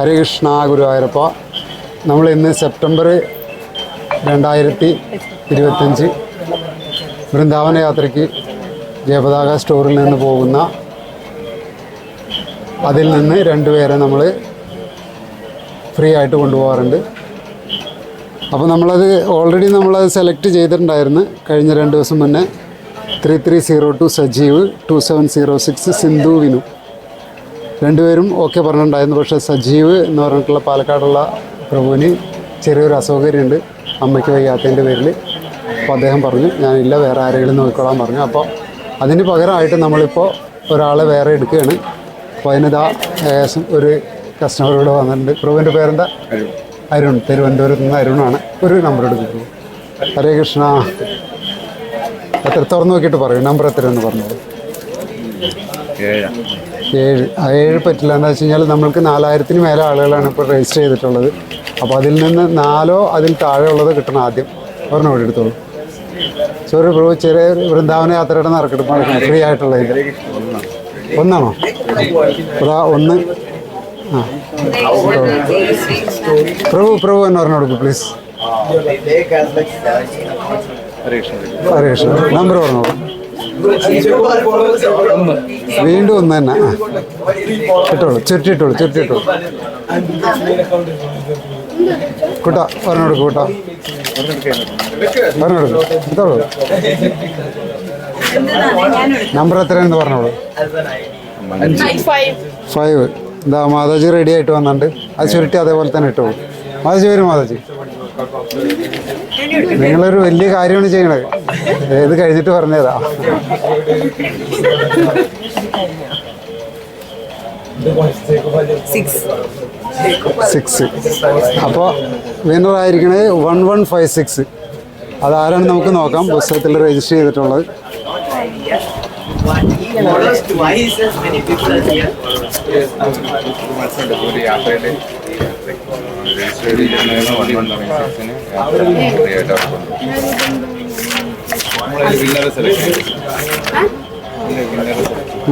ഹരേ കൃഷ്ണ ഗുരുവായൂരപ്പ. നമ്മൾ ഇന്ന് സെപ്റ്റംബർ രണ്ടായിരത്തി ഇരുപത്തഞ്ച് വൃന്ദാവന യാത്രയ്ക്ക് ജയപതാക സ്റ്റോറിൽ നിന്ന് പോകുന്ന അതിൽ നിന്ന് രണ്ടുപേരെ നമ്മൾ ഫ്രീ ആയിട്ട് കൊണ്ടുപോകാറുണ്ട്. അപ്പോൾ നമ്മളത് ഓൾറെഡി നമ്മളത് സെലക്ട് ചെയ്തിട്ടുണ്ടായിരുന്നു. കഴിഞ്ഞ രണ്ട് ദിവസം മുന്നേ three three zero two Sajeev two seven zero six Sindhu Vinu. രണ്ടുപേരും ഓക്കെ പറഞ്ഞിട്ടുണ്ടായിരുന്നു. പക്ഷേ സജീവ് എന്ന് പറഞ്ഞിട്ടുള്ള പാലക്കാടുള്ള പ്രഭുവിന് ചെറിയൊരു അസൗകര്യമുണ്ട്. അമ്മയ്ക്ക് വയ്യാത്തതിന്റെ പേരിൽ. അപ്പോൾ അദ്ദേഹം പറഞ്ഞു ഞാനില്ല വേറെ ആരെങ്കിലും നോക്കിക്കോളാൻ പറഞ്ഞു. അപ്പോൾ അതിന് പകരമായിട്ട് നമ്മളിപ്പോൾ ഒരാളെ വേറെ എടുക്കുകയാണ്. അപ്പോൾ അതിനിതാ ഏകദേശം ഒരു കസ്റ്റമർ ഇവിടെ വന്നിട്ടുണ്ട്. പ്രഭുവിന്റെ പേരെന്താ? അരുൺ. അരുൺ. തിരുവനന്തപുരത്ത് നിന്ന് അരുണാണ് ഒരു നമ്പർ എടുക്കുന്നത്. ഹരേ കൃഷ്ണ. എത്ര തുറന്നു നോക്കിയിട്ട് പറയൂ? നമ്പർ എത്രയെന്ന് പറഞ്ഞത് ഏഴാം ഏഴ് ആ ഏഴ് പറ്റില്ല. എന്താ വെച്ച് കഴിഞ്ഞാൽ നമ്മൾക്ക് നാലായിരത്തിന് മേലെ ആളുകളാണ് ഇപ്പോൾ രജിസ്റ്റർ ചെയ്തിട്ടുള്ളത്. അപ്പോൾ അതിൽ നിന്ന് നാലോ അതിൽ താഴെ ഉള്ളത് കിട്ടണം ആദ്യം. ഒരെണ്ണം ഇവിടെ എടുത്തോളൂ. സോറി ബ്രോ ചെറിയ വൃന്ദാവന യാത്രയുടെ നറുക്കെടുപ്പാണ് ഫ്രീ ആയിട്ടുള്ളത് ഒന്നാണോ? അതാ ഒന്ന്. ആ. പ്രഭു പ്രഭു എന്ന് പറഞ്ഞു കൊടുക്കൂ പ്ലീസ് ഹരേ കൃഷ്ണ നമ്പർ പറഞ്ഞോളൂ. വീണ്ടും ഒന്ന് തന്നെ. ഇട്ടോളൂ ചുരുട്ടിട്ടോളൂ ചുരുട്ടിട്ടോളൂ കൂട്ടാ പറഞ്ഞു കൊടുക്കൂ കൂട്ടാ. പറഞ്ഞു കൊടുക്കൂ ഇതോളൂ നമ്പർ എത്രയാണെന്ന് പറഞ്ഞോളൂ. ഫൈവ്. ഇതാ മാതാജി റെഡി ആയിട്ട് വന്നിട്ടുണ്ട്. അത് ചുരുട്ടി അതേപോലെ തന്നെ ഇട്ടോളൂ. മാതാജി വരും മാതാജി. നിങ്ങളൊരു വലിയ കാര്യമാണ് ചെയ്യണത്. ഏത് കഴിഞ്ഞിട്ട് പറഞ്ഞതാ. സിക്സ് അപ്പോൾ വിന്നർ ആയിരിക്കണത് വൺ വൺ ഫൈവ് സിക്സ് അതാരാണ് നമുക്ക് നോക്കാം. പുസ്തകത്തിൽ രജിസ്റ്റർ ചെയ്തിട്ടുള്ളത്. മനസ്സിലുണ്ട് ഒരു യാത്രയിൽ രജിസ്റ്റർ ചെയ്തിരിക്കുന്നതിന്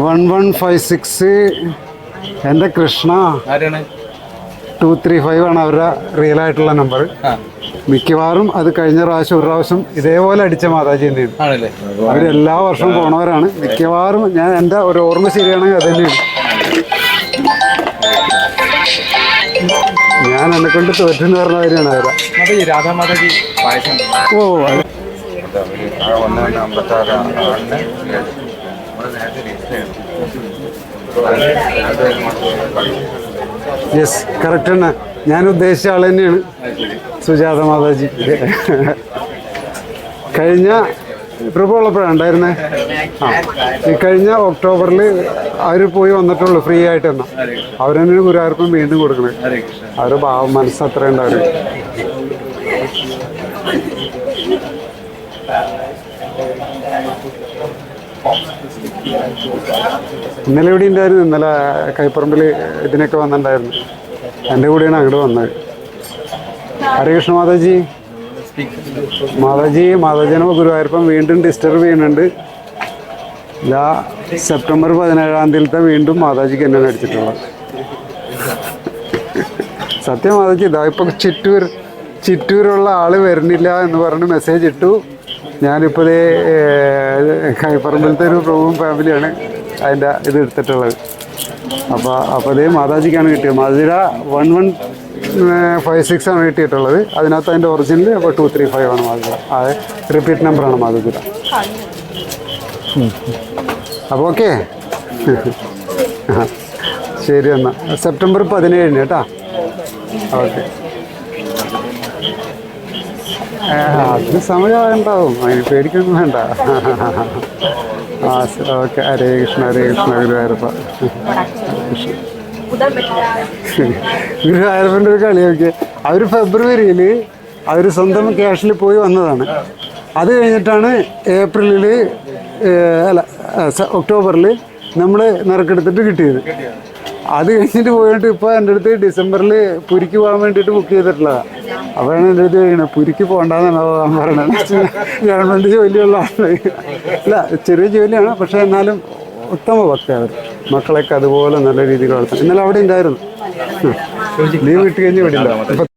വൺ വൺ ഫൈവ് സിക്സ്. എന്റെ കൃഷ്ണ. ആരാണ്? ടു ത്രീ ഫൈവ് ആണ് അവരുടെ റിയൽ ആയിട്ടുള്ള നമ്പർ മിക്കവാറും അത് കഴിഞ്ഞ പ്രാവശ്യം ഒരു പ്രാവശ്യം ഇതേപോലെ അടിച്ച മാതാജി തന്നെയാണ് അവരെല്ലാ വർഷവും പോണവരാണ്. മിക്കവാറും ഞാൻ എന്റെ ഒരു ഓർമ്മ ശരിയാണെങ്കിൽ അത് തന്നെയാണ് ഞാൻ എന്നെ കൊണ്ട് തോറ്റെന്ന് പറഞ്ഞ കാര്യമാണ് അവരെ ഓ അതാ. യെസ് കറക്റ്റ് ആണ് ഞാൻ ഉദ്ദേശിച്ച ആൾ തന്നെയാണ്. സുജാത മാതാജി. കഴിഞ്ഞ പ്രഭു ഉള്ളപ്പോഴാണ് ഉണ്ടായിരുന്നേ. ആ ഈ കഴിഞ്ഞ ഒക്ടോബറിൽ അവർ പോയി വന്നിട്ടുള്ളൂ ഫ്രീ ആയിട്ട് എന്നാൽ അവരെന്നെ ഗുരുവായൂർപ്പം വീണ്ടും കൊടുക്കണേ. അവരുടെ ഭാവം മനസ്സ് അത്ര ഇന്നലെ ഇവിടെ ഉണ്ടായിരുന്നു. ഇന്നലെ കൈപ്പറമ്പിൽ ഇതിനൊക്കെ വന്നിട്ടുണ്ടായിരുന്നു. എന്റെ കൂടെയാണ് അങ്ങോട്ട് വന്നത്. ഹരേ കൃഷ്ണ മാതാജി മാതാജി മാതാജിനെ ഗുരുവായൂരപ്പം വീണ്ടും ഡിസ്റ്റർബ് ചെയ്യുന്നുണ്ട്. ഇതാ സെപ്റ്റംബർ പതിനേഴാം തീയതിയിലത്തെ വീണ്ടും മാതാജിക്ക് എന്നെ അടിച്ചിട്ടുള്ളത് സത്യം മാതാജി ഇതാ ഇപ്പം ചിറ്റൂർ ചിറ്റൂരുള്ള ആൾ വരുന്നില്ല എന്ന് പറഞ്ഞ് മെസ്സേജ് ഇട്ടു. ഞാനിപ്പോൾ കൈപ്പറമ്പിലത്തെ ഒരു പ്രഭുവും ഫാമിലിയാണ് അതിന്റെ ഇത് എടുത്തിട്ടുള്ളത്. അപ്പോൾ അപ്പോൾ അതേ മാതാജിക്കാണ് കിട്ടിയത്. മാതാജിയുടെ വൺ വൺ ഫൈവ് സിക്സ് ആണ് കിട്ടിയിട്ടുള്ളത്. അതിനകത്ത് അതിന്റെ ഒറിജിനൽ അപ്പോൾ ടു ത്രീ ഫൈവ് ആണ് മാതാജിര ആ റിപ്പീറ്റ് നമ്പറാണ് മാതാജിര അപ്പോൾ ഓക്കെ. ശരി എന്നാൽ സെപ്റ്റംബർ പതിനേഴിന് കേട്ടോ? ഓക്കെ. അത് സമയം ഉണ്ടാവും അതിന് പേടിക്കൊന്നും വേണ്ട. ആ ഓക്കെ. ഹരേ കൃഷ്ണ ഹരേ കൃഷ്ണ ഗുരുവായൂരപ്പ. ഗുരുവായൂരപ്പന്റെ ഒരു കളി നോക്കിയ. അവർ ഫെബ്രുവരിയിൽ അവർ സ്വന്തം ക്യാഷിൽ പോയി വന്നതാണ്. അത് കഴിഞ്ഞിട്ടാണ് ഏപ്രിലിൽ അല്ല ഒക്ടോബറിൽ നമ്മൾ നിറക്കെടുത്തിട്ട് കിട്ടിയത്. അത് കഴിഞ്ഞിട്ട് പോയിട്ട് ഇപ്പോൾ എന്റെ അടുത്ത് ഡിസംബറിൽ പുരിക്ക് പോകാൻ വേണ്ടിയിട്ട് ബുക്ക് ചെയ്തിട്ടുള്ളതാണ് അപ്പോഴാണ് എന്റെ അടുത്ത് ചോദിക്കണത് പുരിക്ക് പോകണ്ടെന്നാണ് ഞാൻ പറയണത് ഗവൺമെന്റ് ജോലിയുള്ള ആളുകൾ അല്ല ചെറിയ ജോലിയാണ് പക്ഷേ എന്നാലും ഉത്തമ ഭക്തി അവർ മക്കളെയൊക്കെ അതുപോലെ നല്ല രീതിയിൽ വളർത്തണം ഇന്നലെ അവിടെ ഉണ്ടായിരുന്നു. ലീവ് കിട്ടി കഴിഞ്ഞ് ഇവിടെ ഉണ്ടാവും.